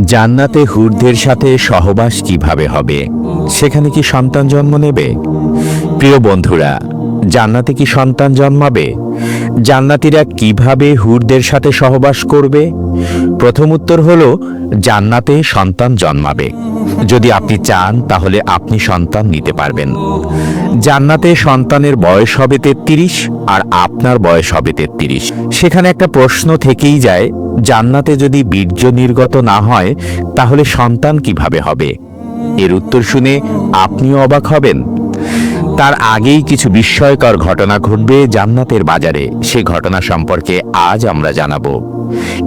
জান্নাতে হুরদের সাথে সহবাস কীভাবে হবে? সেখানে কি সন্তান জন্ম নেবে? প্রিয় বন্ধুরা, জান্নাতে কি সন্তান জন্মাবে? জান্নাতিরা কীভাবে হুরদের সাথে সহবাস করবে? প্রথম উত্তর হল, জান্নাতে সন্তান জন্মাবে। যদি আপনি চান, তাহলে আপনি সন্তান নিতে পারবেন। জান্নাতে সন্তানের বয়স হবে তেত্রিশ আর আপনার বয়স হবে তেত্রিশ। সেখানে একটা প্রশ্ন থেকেই যায়, জান্নাতে যদি বীর্য নির্গত না হয়, তাহলে সন্তান কীভাবে হবে? এর উত্তর শুনে আপনিও অবাক হবেন। তার আগেই কিছু বিস্ময়কর ঘটনা ঘটবে জান্নাতের বাজারে। সে ঘটনা সম্পর্কে আজ আমরা জানাব।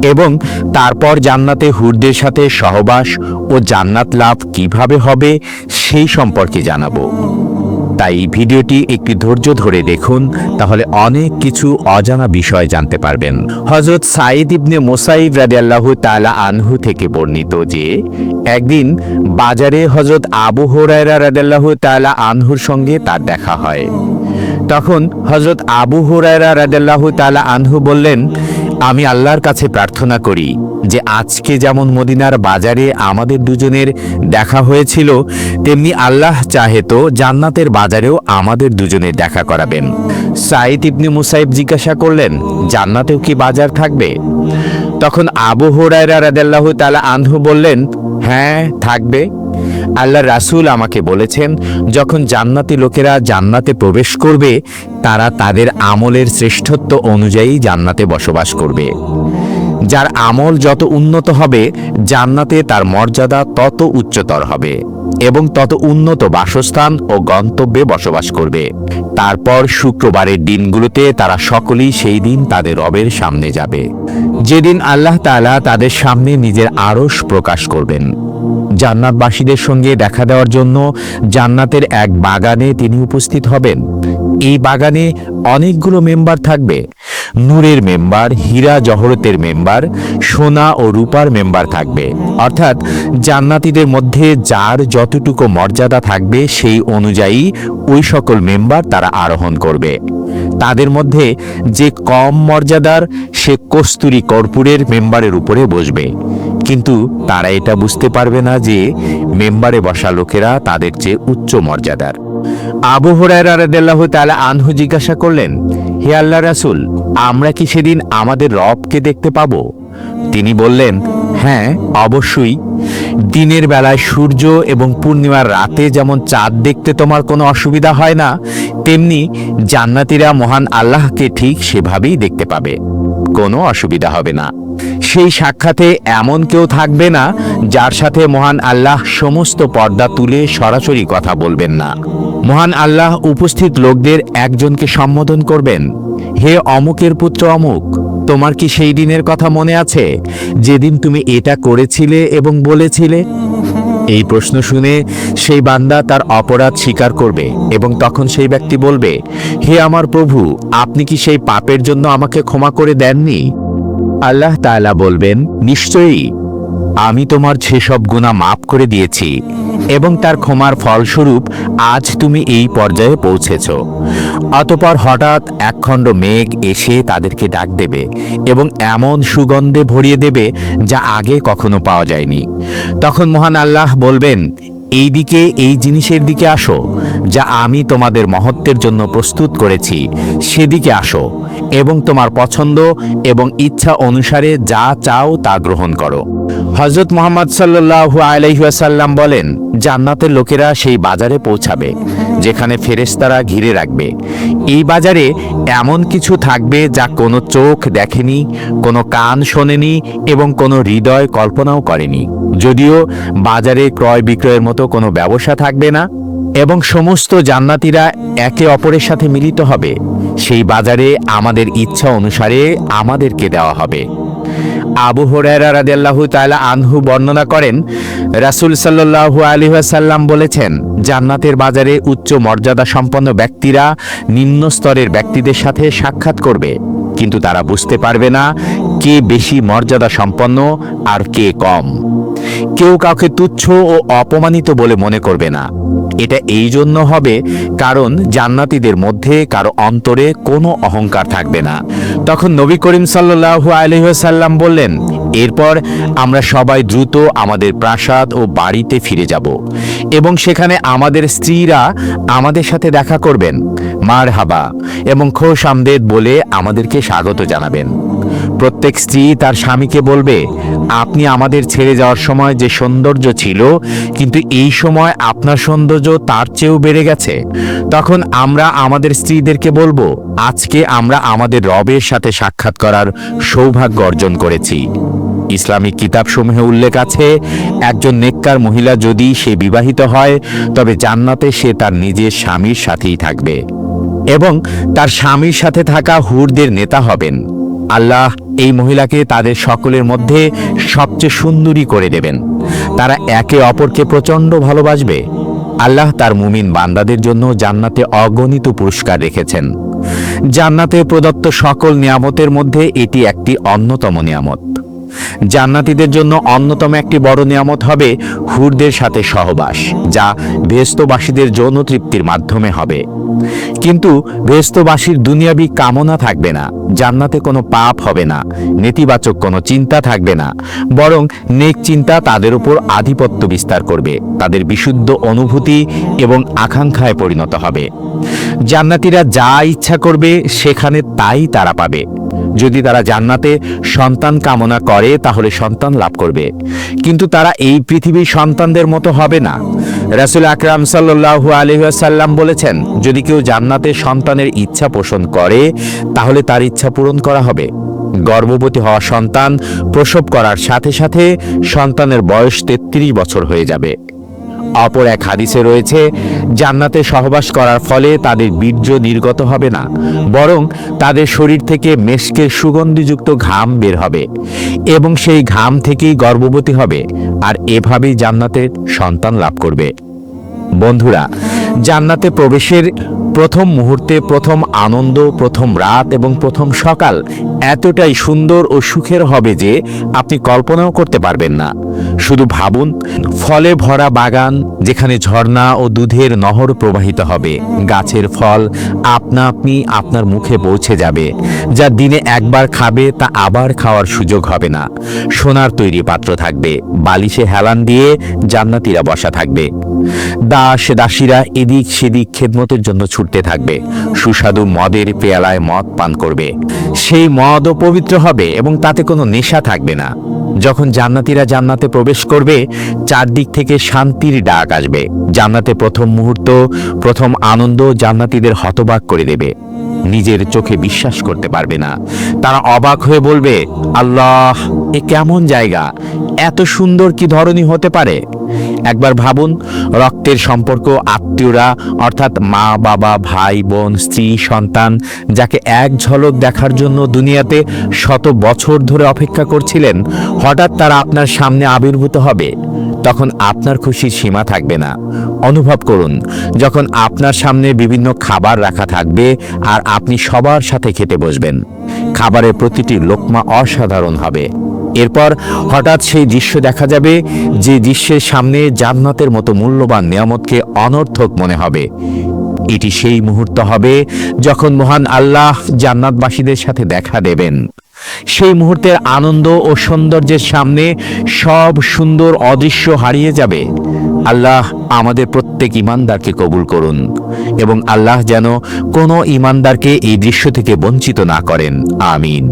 এবং তারপর জান্নাতে হুরদের সাথে সহবাস ও জান্নাত লাভ কীভাবে হবে সেই সম্পর্কে জানাব। তাই ভিডিওটি একটি ধৈর্য ধরে দেখুন, তাহলে অনেক কিছু অজানা বিষয় জানতে পারবেন। হজরত সাইদ ইবনে মোসাইব রাদিয়াল্লাহু তাআলা আনহু থেকে বর্ণিত যে, একদিন বাজারে হজরত আবু হুরায়রা রাদিয়াল্লাহু তাআলা আনহুর সঙ্গে তার দেখা হয়। তখন হজরত আবু হুরায়রা রাদিয়াল্লাহু তাআলা আনহু বললেন আমি আল্লাহর কাছে প্রার্থনা করি যে আজকে যেমন মদিনার বাজারে আমাদের দুজনের দেখা হয়েছিল, তেমনি আল্লাহ চাহে তো জান্নাতের বাজারেও আমাদের দুজনের দেখা করাবেন। সাইদ ইবনে মুসাইব জিজ্ঞাসা করলেন, জান্নাতেও কি বাজার থাকবে? তখন আবু হুরায়রা রাদিয়াল্লাহু তাআলা আনহু বললেন হ্যাঁ থাকবে। আল্লাহ রাসুল আমাকে বলেছেন, যখন জান্নাতি লোকেরা জান্নাতে প্রবেশ করবে, তারা তাদের আমলের শ্রেষ্ঠত্ব অনুযায়ী জান্নাতে বসবাস করবে। যার আমল যত উন্নত হবে, জান্নাতে তার মর্যাদা তত উচ্চতর হবে। এবং তত উন্নত বাসস্থান ও গন্তব্যে বসবাস করবে। তারপর শুক্রবারের দিনগুলোতে তারা সকলেই সেই দিন তাদের রবের সামনে যাবে। যেদিন আল্লাহ তাআলা তাদের সামনে নিজের আরশ প্রকাশ করবেন। জান্নাতবাসীদের সঙ্গে দেখা দেওয়ার জন্য জান্নাতের এক বাগানে তিনি উপস্থিত হবেন। এই বাগানে অনেকগুলো মেম্বার থাকবে। নূরের মেম্বার, হীরা জহরতের মেম্বার, সোনা ও রূপার মেম্বার থাকবে। অর্থাৎ জান্নাতীদের মধ্যে যার যতটুকু মর্যাদা থাকবে সেই অনুযায়ী ওই সকল মেম্বার তারা আরোহণ করবে। তাদের মধ্যে যে কম মর্যাদার সে কস্তুরী কর্পূরের মেম্বারের উপরে বসবে। কিন্তু তারা এটা বুঝতে পারবে না যে মেম্বারে বসা লোকেরা তাদের চেয়ে উচ্চ মর্যাদার। আবু রাদিয়াল্লাহু তাআলা আনহু জিজ্ঞাসা করলেন হে আল্লাহ রাসুল, আমরা কি সেদিন আমাদের রবকে দেখতে পাব? তিনি বললেন হ্যাঁ অবশ্যই। দিনের বেলায় সূর্য এবং পূর্ণিমার রাতে যেমন চাঁদ দেখতে তোমার কোনো অসুবিধা হয় না, তেমনি জান্নাতিরা মহান আল্লাহকে ঠিক সেভাবেই দেখতে পাবে। কোনো অসুবিধা হবে না। সেই সাক্ষাতে এমন কেউ থাকবে না, যার সাথে মহান আল্লাহ সমস্ত পর্দা তুলে সরাসরি কথা বলবেন না। মহান আল্লাহ উপস্থিত লোকদের একজনকে সম্বোধন করবেন, হে অমুকের পুত্র অমুক, তোমার কি সেই দিনের কথা মনে আছে? যেদিন তুমি এটা করেছিলে এবং বলেছিলে? এই প্রশ্ন শুনে সেই বান্দা তার অপরাধ স্বীকার করবে এবং তখন সেই ব্যক্তি বলবে, হে আমার প্রভু, আপনি কি সেই পাপের জন্য আমাকে ক্ষমা করে দেননি? আল্লাহ তাআলা বলবেন, নিশ্চয়ই আমি তোমার সেসব গুণা মাফ করে দিয়েছি এবং তার ক্ষমার ফলস্বরূপ আজ তুমি এই পর্যায়ে পৌঁছেছ। অতপর হঠাৎ একখণ্ড মেঘ এসে তাদেরকে ডাক দেবে এবং এমন সুগন্ধে ভরিয়ে দেবে যা আগে কখনো পাওয়া যায়নি। তখন মহান আল্লাহ বলবেন এই দিকে, এই জিনিসের দিকে আসো, যা আমি তোমাদের মহত্বের জন্য প্রস্তুত করেছি, সেদিকে আসো, এবং তোমার পছন্দ এবং ইচ্ছা অনুসারে যা চাও তা গ্রহণ করো। হজরত মোহাম্মদ সাল্লু আলহিহাসাল্লাম বলেন, জান্নাতের লোকেরা সেই বাজারে পৌঁছাবে। যেখানে ফেরেস্তারা ঘিরে রাখবে। এই বাজারে এমন কিছু থাকবে যা কোনো চোখ দেখেনি, কোনো কান শোনেনি এবং কোনো হৃদয় কল্পনাও করেনি। যদিও বাজারে ক্রয় বিক্রয়ের মতো কোনো ব্যবসা থাকবে না এবং সমস্ত জান্নাতিরা একে অপরের সাথে মিলিত হবে। সেই বাজারে আমাদের ইচ্ছা অনুসারে আমাদেরকে দেওয়া হবে। আবু হরায়রা রাদিয়াল্লাহু তাআলা আনহু বর্ণনা করেন, রাসূল সাল্লাল্লাহু আলাইহি ওয়াসাল্লাম বলেছেন, জান্নাতের বাজারে উচ্চ মর্যাদা সম্পন্ন ব্যক্তিরা নিম্ন স্তরের ব্যক্তিদের সাথে সাক্ষাৎ করবে। কিন্তু তারা বুঝতে পারবে না কে বেশি মর্যাদা সম্পন্ন আর কে কম। কেউ কাউকে তুচ্ছ ও অপমানিত বলে মনে করবে না। এটা এই জন্য হবে কারণ জান্নাতীদের মধ্যে কারও অন্তরে কোনো অহংকার থাকবে না। তখন নবী করিম সাল্লাল্লাহু আলাইহি ওয়াসাল্লাম বললেন, এরপর আমরা সবাই দ্রুত আমাদের প্রাসাদ ও বাড়িতে ফিরে যাব এবং সেখানে আমাদের স্ত্রীরা আমাদের সাথে দেখা করবেন। মার হাবা এবং খোশ আমদেদ বলে আমাদেরকে স্বাগত জানাবেন। প্রত্যেক স্ত্রী তার স্বামীকে বলবে, আপনি আমাদের ছেড়ে যাওয়ার সময় যে সৌন্দর্য ছিল, কিন্তু এই সময় আপনার সৌন্দর্য তার চেয়েও বেড়ে গেছে। তখন আমরা আমাদের স্ত্রীদেরকে বলব, আজকে আমরা আমাদের রবের সাথে সাক্ষাৎ করার সৌভাগ্য অর্জন করেছি। ইসলামিক কিতাবসমূহে উল্লেখ আছে, একজন নেককার মহিলা যদি সে বিবাহিত হয়, তবে জান্নাতে সে তার নিজের স্বামীর সাথেই থাকবে এবং তার স্বামীর সাথে থাকা হুরদের নেতা হবেন। আল্লাহ এই মহিলাকে তাদের সকলের মধ্যে সবচেয়ে সুন্দরী করে দেবেন। তারা একে অপরকে প্রচণ্ড ভালোবাসবে। আল্লাহ তার মুমিন বান্দাদের জন্য জান্নাতে অগণিত পুরস্কার রেখেছেন। জান্নাতে প্রদত্ত সকল নিয়ামতের মধ্যে এটি একটি অন্যতম নিয়ামত। জান্নাতীদের জন্য অন্যতম একটি বড় নিয়ামত হবে হুরদের সাথে সহবাস, যা বেহস্তবাসীদের যৌন তৃপ্তির মাধ্যমে হবে। কিন্তু বেহস্তবাসীর দুনিয়াবি কামনা থাকবে না, জান্নাতে কোনো পাপ হবে না, নেতিবাচক কোনো চিন্তা থাকবে না, বরং নেক চিন্তা তাদের উপর আধিপত্য বিস্তার করবে, তাদের বিশুদ্ধ অনুভূতি এবং আকাঙ্ক্ষায় পরিণত হবে। জান্নাতীরা যা ইচ্ছা করবে, সেখানে তাই তারা পাবে। যদি তারা জান্নাতে সন্তান কামনা করে, তাহলে সন্তান লাভ করবে। কিন্তু তারা এই পৃথিবীর সন্তানদের মতো হবে না। রাসুল আকরাম সাল্লু আলহাসাল্লাম বলেছেন, যদি কেউ জান্নাতে সন্তানের ইচ্ছা পোষণ করে, তাহলে তার ইচ্ছা পূরণ করা হবে। গর্ভবতী হওয়া সন্তান প্রসব করার সাথে সাথে সন্তানের বয়স তেত্রিশ বছর হয়ে যাবে। অপর এক হাদিসে রয়েছে, জান্নাতে সহবাস করার ফলে তাদের বীর্য নির্গত হবে না, বরং তাদের শরীর থেকে মেশকের সুগন্ধিযুক্ত ঘাম বের হবে এবং সেই ঘাম থেকেই গর্ভবতী হবে আর এভাবেই জান্নাতের সন্তান লাভ করবে। বন্ধুরা, জান্নাতে প্রবেশের প্রথম মুহূর্তে প্রথম আনন্দ, প্রথম রাত এবং প্রথম সকাল এতটাই সুন্দর ও সুখের হবে যে আপনি কল্পনাও করতে পারবেন না। শুধু ভাবুন, ফলে ভরা বাগান, যেখানে ঝর্ণা ও দুধের নহর প্রবাহিত হবে, গাছের ফল আপনা আপনি আপনার মুখে পৌঁছে যাবে। যা দিনে একবার খাবে, তা আবার খাওয়ার সুযোগ হবে না। সোনার তৈরি পাত্র থাকবে, বালিশে হেলান দিয়ে জান্নাতিরা বসা থাকবে। দাস দাসীরা এদিক সেদিক খেদমতের জন্য ছুটতে থাকবে। সুস্বাদু মদের পেয়ালায় মদ পান করবে। সেই মদও পবিত্র হবে এবং তাতে কোনো নেশা থাকবে না। যখন জান্নাতিরা জান্নাতে প্রবেশ করবে, চারদিক থেকে শান্তির ডাক আসবে। জান্নাতে প্রথম মুহূর্ত, প্রথম আনন্দ জান্নাতিদের হতবাক করে দেবে। নিজের চোখে বিশ্বাস করতে পারবে না। তারা অবাক হয়ে বলবে, আল্লাহ, এ কেমন জায়গা? এত সুন্দর কি ধরনী হতে পারে? একবার ভাবুন, রক্তের সম্পর্ক আত্মীয়রা, অর্থাৎ মা, বাবা, ভাই, বোন, স্ত্রী, সন্তান, যাকে এক ঝলক দেখার জন্য দুনিয়াতে শত বছর ধরে অপেক্ষা করছিলেন, হঠাৎ তারা আপনার সামনে আবির্ভূত হবে। তখন আপনার খুশির সীমা থাকবে না। অনুভব করুন, যখন আপনার সামনে বিভিন্ন খাবার রাখা থাকবে আর আপনি সবার সাথে খেতে বসবেন। খাবারের প্রতিটি লোকমা অসাধারণ হবে। এরপর হঠাৎ সেই দৃশ্য দেখা যাবে, যে দৃশ্যের সামনে জান্নাতের মতো মূল্যবান নিয়ামতকে অনর্থক মনে হবে। এটি সেই মুহূর্ত হবে যখন মহান আল্লাহ জান্নাতবাসীদের সাথে দেখা দেবেন। সেই মুহূর্তের আনন্দ ও সৌন্দর্যের সামনে সব সুন্দর অদৃশ্য হারিয়ে যাবে। আল্লাহ আমাদের প্রত্যেক ইমানদারকে কবুল করুন এবং আল্লাহ যেন কোনো ইমানদারকে এই দৃশ্য থেকে বঞ্চিত না করেন। আমিন।